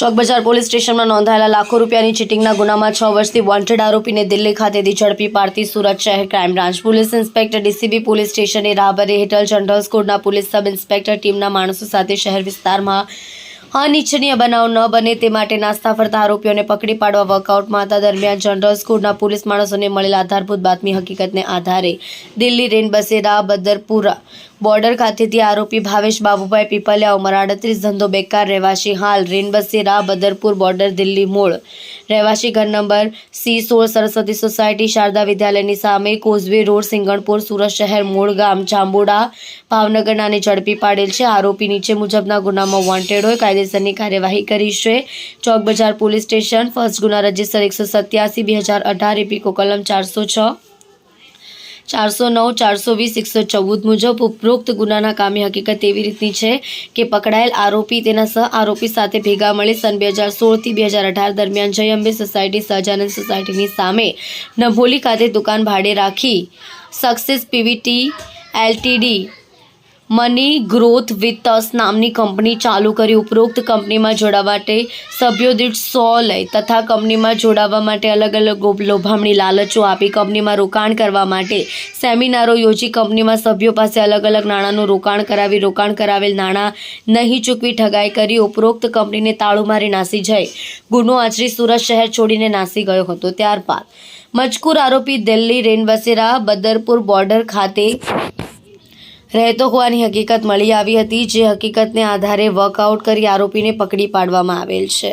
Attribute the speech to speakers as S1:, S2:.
S1: Chowkbazar police સ્ટેશનમાં નોંધાયેલા લાખો રૂપિયાની ચીટિંગના ગુનામાં છ વર્ષથી વોન્ટેડ આરોપીને દિલ્હી ખાતેથી ઝડપી પાડતી સુરત શહેર crime branch police inspector DCB police સ્ટેશનની રાહબરી હેઠળ જનરલ સ્કોડના પોલીસ સબ ઇન્સ્પેક્ટર ટીમના માણસો સાથે શહેર વિસ્તારમાં અનિચ્છનીય બનાવ ન બને તે માટે નાસ્તા ફરતા આરોપીઓને પકડી પાડવા વર્કઆઉટમાં હતા. દરમિયાન જનરલ સ્કૂલના પોલીસ માણસોને મળેલા આધારભૂત બાતમી હકીકતને આધારે દિલ્હી રેન બસેરા, બદરપુરા બોર્ડર ખાતેથી આરોપી ભાવેશ બાબુભાઈ પીપલિયા ઉંમર આડત્રીસ, ધંધો બેકાર, રહેવાસી હાલ રેન બસેરા બદરપુર બોર્ડર દિલ્હી મૂળ. રહેવાસી ઘર નંબર સી સોળ સરસ્વતી સોસાયટી શારદા વિદ્યાલયની સામે કોઝવે રોડ, સિંગણપુર, સુરત શહેર મૂળ ગામ જાંબુડા ભાવનગરનાને ઝડપી પાડેલ છે. આરોપી નીચે મુજબના ગુનામાં વોન્ટેડ હોય, કાયદેસરની કાર્યવાહી કરી છે. Chowk Bazaar police station, first ગુના રજિસ્ટર એકસો સત્યાસી, બે હજાર અઢાર, એપીકો કલમ ચારસો છ. ચારસો નવ, ચારસો વીસ, એકસો ચૌદ મુજબ ઉપરોક્ત ગુનાના કામે હકીકત એવી રીતની છે કે પકડાયેલ આરોપી તેના સહ આરોપી સાથે ભેગા મળી સન બે હજાર સોળથી બે હજાર અઢાર દરમિયાન જય અંબે સોસાયટી, સહજાનંદ સોસાયટીની સામે નભોલી ખાતે દુકાન ભાડે રાખી success PVT LTD money growth with us નામની કંપની ચાલુ કરી. ઉપરોક્ત કંપનીમાં જોડાવા માટે સભ્યો દીઠ સો લઈ તથા કંપનીમાં જોડાવા માટે અલગ અલગ લોભામણી લાલચો આપી કંપનીમાં રોકાણ કરવા માટે સેમિનારો યોજી કંપનીમાં સભ્યો પાસે અલગ અલગ નાણાંનું રોકાણ કરાવી, રોકાણ કરાવેલ નાણાં નહીં ચૂકવી ઠગાઈ કરી. ઉપરોક્ત કંપનીને તાળું મારી નાસી જઈ. ગુનો આચરી સુરત શહેર છોડીને નાસી ગયો હતો. ત્યારબાદ મજકૂર આરોપી દિલ્હી રેનબસેરા, બદરપુર બોર્ડર ખાતે રહેતો હોવાની હકીકત મળી આવી હતી, જે હકીકતને આધારે વર્કઆઉટ કરી આરોપીને પકડી પાડવામાં આવેલ છે.